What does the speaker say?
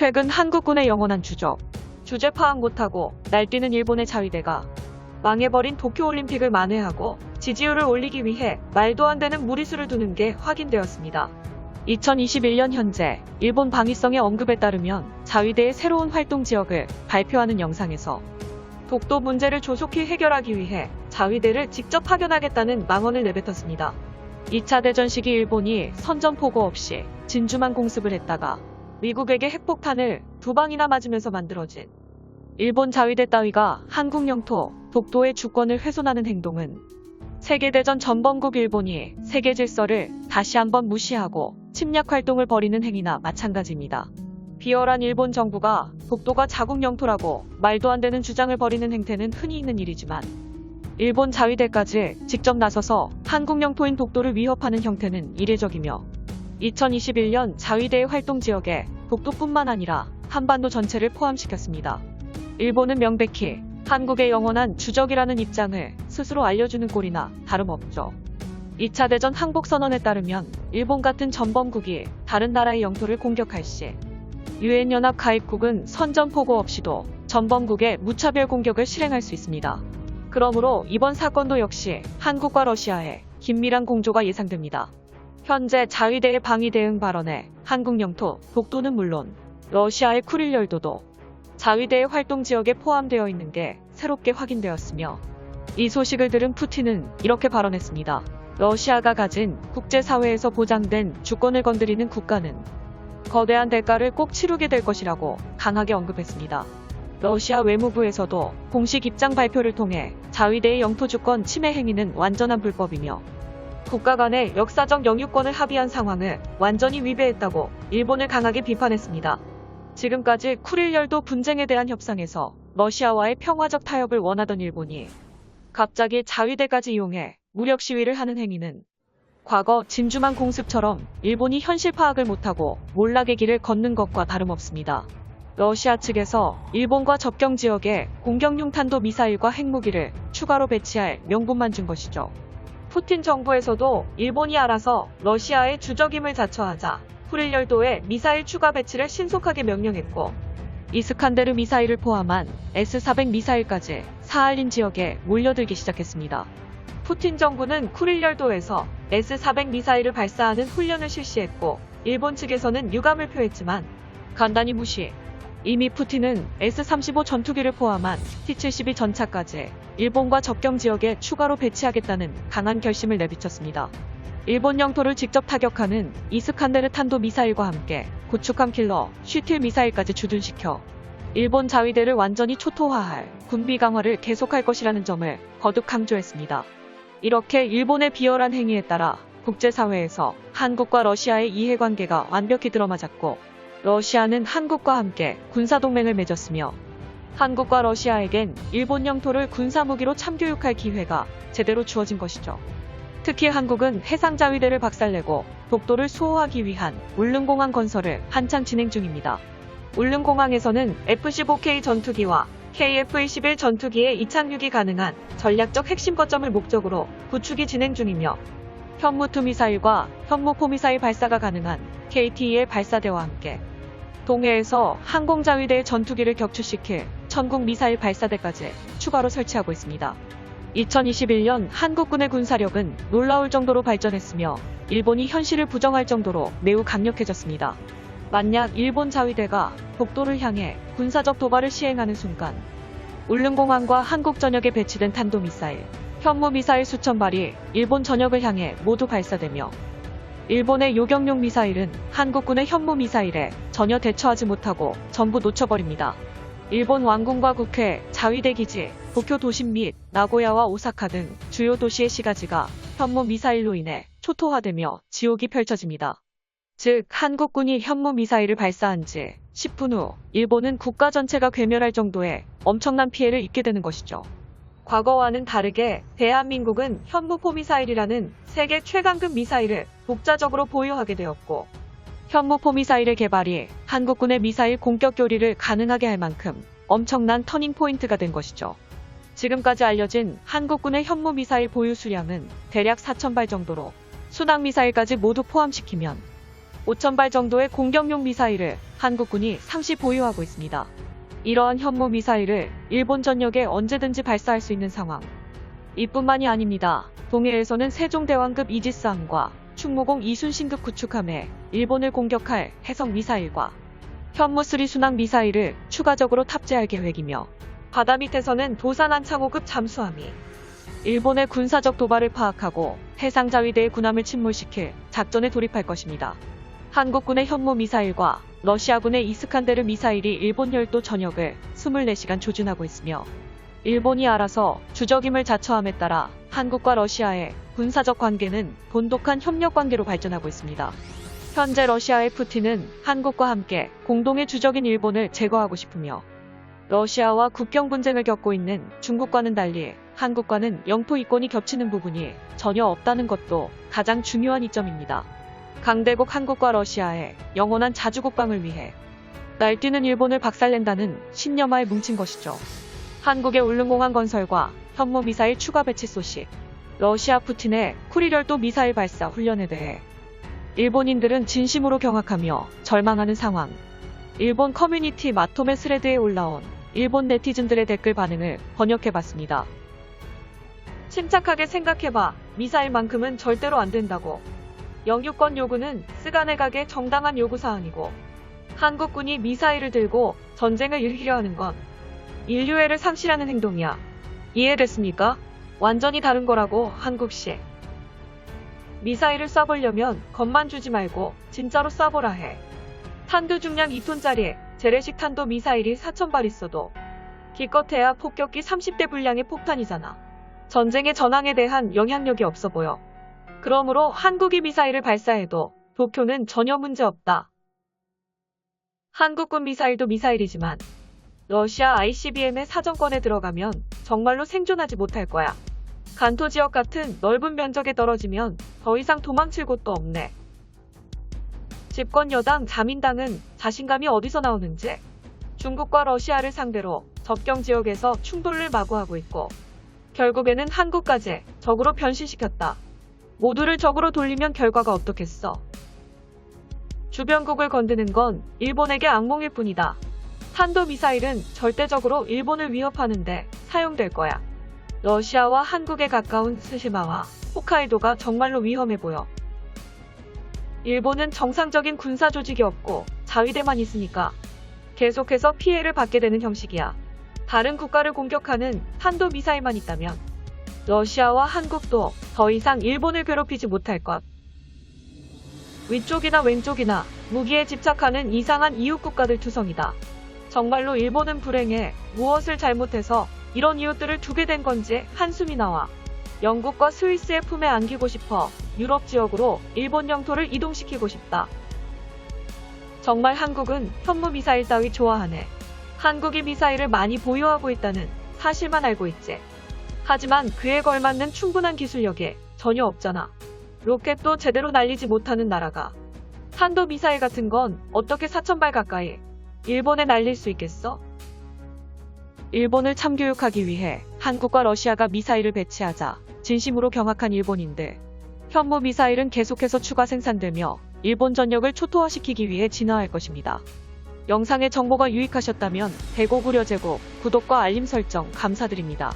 최근 한국군의 영원한 주적. 주제 파악 못하고 날뛰는 일본의 자위대가 망해버린 도쿄올림픽을 만회하고 지지율을 올리기 위해 말도 안 되는 무리수를 두는 게 확인되었습니다. 2021년 현재 일본 방위성의 언급에 따르면 자위대의 새로운 활동 지역을 발표하는 영상에서 독도 문제를 조속히 해결하기 위해 자위대를 직접 파견하겠다는 망언을 내뱉었습니다. 2차 대전 시기 일본이 선전포고 없이 진주만 공습을 했다가 미국에게 핵폭탄을 두 방이나 맞으면서 만들어진 일본 자위대 따위가 한국 영토 독도의 주권을 훼손하는 행동은 세계대전 전범국 일본이 세계 질서를 다시 한번 무시하고 침략 활동을 벌이는 행위나 마찬가지입니다. 비열한 일본 정부가 독도가 자국 영토라고 말도 안 되는 주장을 벌이는 행태는 흔히 있는 일이지만 일본 자위대까지 직접 나서서 한국 영토인 독도를 위협하는 형태는 이례적이며 2021년 자위대의 활동 지역에 독도뿐만 아니라 한반도 전체를 포함시켰습니다. 일본은 명백히 한국의 영원한 주적이라는 입장을 스스로 알려주는 꼴이나 다름없죠. 2차 대전 항복선언에 따르면 일본 같은 전범국이 다른 나라의 영토를 공격할 시 유엔연합 가입국은 선전포고 없이도 전범국의 무차별 공격을 실행할 수 있습니다. 그러므로 이번 사건도 역시 한국과 러시아의 긴밀한 공조가 예상됩니다. 현재 자위대의 방위 대응 발언에 한국 영토 독도는 물론 러시아의 쿠릴 열도도 자위대의 활동 지역에 포함되어 있는 게 새롭게 확인되었으며 이 소식을 들은 푸틴은 이렇게 발언했습니다. 러시아가 가진 국제사회에서 보장된 주권을 건드리는 국가는 거대한 대가를 꼭 치르게 될 것이라고 강하게 언급했습니다. 러시아 외무부에서도 공식 입장 발표를 통해 자위대의 영토 주권 침해 행위는 완전한 불법이며 국가 간의 역사적 영유권을 합의한 상황을 완전히 위배했다고 일본을 강하게 비판했습니다. 지금까지 쿠릴 열도 분쟁에 대한 협상에서 러시아와의 평화적 타협을 원하던 일본이 갑자기 자위대까지 이용해 무력 시위를 하는 행위는 과거 진주만 공습처럼 일본이 현실 파악을 못하고 몰락의 길을 걷는 것과 다름없습니다. 러시아 측에서 일본과 접경 지역에 공격용 탄도 미사일과 핵무기를 추가로 배치할 명분만 준 것이죠. 푸틴 정부에서도 일본이 알아서 러시아의 주적임을 자처하자 쿠릴 열도에 미사일 추가 배치를 신속하게 명령했고 이스칸데르 미사일을 포함한 S-400 미사일까지 사할린 지역에 몰려들기 시작했습니다. 푸틴 정부는 쿠릴 열도에서 S-400 미사일을 발사하는 훈련을 실시했고 일본 측에서는 유감을 표했지만 간단히 무시. 이미 푸틴은 S-35 전투기를 포함한 T-72 전차까지 일본과 접경 지역에 추가로 배치하겠다는 강한 결심을 내비쳤습니다. 일본 영토를 직접 타격하는 이스칸데르 탄도 미사일과 함께 고축함 킬러 슈틸 미사일까지 주둔시켜 일본 자위대를 완전히 초토화할 군비 강화를 계속할 것이라는 점을 거듭 강조했습니다. 이렇게 일본의 비열한 행위에 따라 국제사회에서 한국과 러시아의 이해관계가 완벽히 들어맞았고 러시아는 한국과 함께 군사동맹을 맺었으며 한국과 러시아에겐 일본 영토를 군사무기로 참교육할 기회가 제대로 주어진 것이죠. 특히 한국은 해상자위대를 박살내고 독도를 수호하기 위한 울릉공항 건설을 한창 진행 중입니다. 울릉공항에서는 F-15K 전투기와 KF-21 전투기의 이착륙이 가능한 전략적 핵심 거점을 목적으로 구축이 진행 중이며 현무2 미사일과 현무4 미사일 발사가 가능한 KTE의 발사대와 함께 동해에서 항공자위대 전투기를 격추시킬 천국 미사일 발사대까지 추가로 설치하고 있습니다. 2021년 한국군의 군사력은 놀라울 정도로 발전했으며 일본이 현실을 부정할 정도로 매우 강력해졌습니다. 만약 일본 자위대가 독도를 향해 군사적 도발을 시행하는 순간 울릉공항과 한국 전역에 배치된 탄도미사일, 현무미사일 수천 발이 일본 전역을 향해 모두 발사되며 일본의 요격용 미사일은 한국군의 현무 미사일에 전혀 대처하지 못하고 전부 놓쳐버립니다. 일본 왕궁과 국회, 자위대 기지, 도쿄 도심 및 나고야와 오사카 등 주요 도시의 시가지가 현무 미사일로 인해 초토화되며 지옥이 펼쳐집니다. 즉, 한국군이 현무 미사일을 발사한 지 10분 후 일본은 국가 전체가 괴멸할 정도의 엄청난 피해를 입게 되는 것이죠. 과거와는 다르게 대한민국은 현무포 미사일이라는 세계 최강급 미사일을 독자적으로 보유하게 되었고 현무포 미사일의 개발이 한국군의 미사일 공격 교리를 가능하게 할 만큼 엄청난 터닝 포인트가 된 것이죠. 지금까지 알려진 한국군의 현무 미사일 보유 수량은 대략 4,000발 정도로 순항 미사일까지 모두 포함시키면 5,000발 정도의 공격용 미사일을 한국군이 상시 보유하고 있습니다. 이러한 현무 미사일을 일본 전역에 언제든지 발사할 수 있는 상황. 이뿐만이 아닙니다. 동해에서는 세종대왕급 이지스함과 충무공 이순신급 구축함에 일본을 공격할 해성 미사일과 현무3 순항 미사일을 추가적으로 탑재할 계획이며 바다 밑에서는 도산 안창호급 잠수함이 일본의 군사적 도발을 파악하고 해상자위대의 군함을 침몰시킬 작전에 돌입할 것입니다. 한국군의 현무 미사일과 러시아군의 이스칸데르 미사일이 일본 열도 전역을 24시간 조준하고 있으며 일본이 알아서 주적임을 자처함에 따라 한국과 러시아의 군사적 관계는 돈독한 협력 관계로 발전하고 있습니다. 현재 러시아의 푸틴은 한국과 함께 공동의 주적인 일본을 제거하고 싶으며 러시아와 국경 분쟁을 겪고 있는 중국과는 달리 한국과는 영토 이권이 겹치는 부분이 전혀 없다는 것도 가장 중요한 이점입니다. 강대국 한국과 러시아의 영원한 자주국방을 위해 날뛰는 일본을 박살낸다는 신념하에 뭉친 것이죠. 한국의 울릉공항 건설과 현무 미사일 추가 배치 소식, 러시아 푸틴의 쿠리열도 미사일 발사 훈련에 대해 일본인들은 진심으로 경악하며 절망하는 상황. 일본 커뮤니티 마토메 스레드에 올라온 일본 네티즌들의 댓글 반응을 번역해봤습니다. 침착하게 생각해봐. 미사일만큼은 절대로 안 된다고. 영유권 요구는 쓰가네 각의 정당한 요구사항이고 한국군이 미사일을 들고 전쟁을 일으키려 하는 건 인류애를 상실하는 행동이야. 이해됐습니까? 완전히 다른 거라고 한국시. 미사일을 쏴보려면 겁만 주지 말고 진짜로 쏴보라 해. 탄두 중량 2톤짜리 재래식 탄도 미사일이 4,000발 있어도 기껏해야 폭격기 30대 분량의 폭탄이잖아. 전쟁의 전황에 대한 영향력이 없어 보여. 그러므로 한국이 미사일을 발사해도 도쿄는 전혀 문제 없다. 한국군 미사일도 미사일이지만 러시아 ICBM의 사정권에 들어가면 정말로 생존하지 못할 거야. 간토 지역 같은 넓은 면적에 떨어지면 더 이상 도망칠 곳도 없네. 집권 여당 자민당은 자신감이 어디서 나오는지 중국과 러시아를 상대로 접경 지역에서 충돌을 마구하고 있고 결국에는 한국까지 적으로 변신시켰다. 모두를 적으로 돌리면 결과가 어떻겠어? 주변국을 건드는 건 일본에게 악몽일 뿐이다. 탄도미사일은 절대적으로 일본을 위협하는데 사용될 거야. 러시아와 한국에 가까운 스시마와 홋카이도가 정말로 위험해 보여. 일본은 정상적인 군사 조직이 없고 자위대만 있으니까 계속해서 피해를 받게 되는 형식이야. 다른 국가를 공격하는 탄도 미사일만 있다면 러시아와 한국도 더 이상 일본을 괴롭히지 못할 것. 위쪽이나 왼쪽이나 무기에 집착하는 이상한 이웃 국가들 투성이다. 정말로 일본은 불행해 무엇을 잘못해서 이런 이웃들을 두게 된 건지 한숨이 나와. 영국과 스위스의 품에 안기고 싶어 유럽 지역으로 일본 영토를 이동시키고 싶다. 정말 한국은 현무 미사일 따위 좋아하네. 한국이 미사일을 많이 보유하고 있다는 사실만 알고 있지. 하지만 그에 걸맞는 충분한 기술력이 전혀 없잖아. 로켓도 제대로 날리지 못하는 나라가 탄도 미사일 같은 건 어떻게 4천발 가까이 일본에 날릴 수 있겠어? 일본을 참교육하기 위해 한국과 러시아가 미사일을 배치하자 진심으로 경악한 일본인들. 현무 미사일은 계속해서 추가 생산되며 일본 전역을 초토화시키기 위해 진화할 것입니다. 영상의 정보가 유익하셨다면 대고 구려 제곱, 구독과 알림 설정 감사드립니다.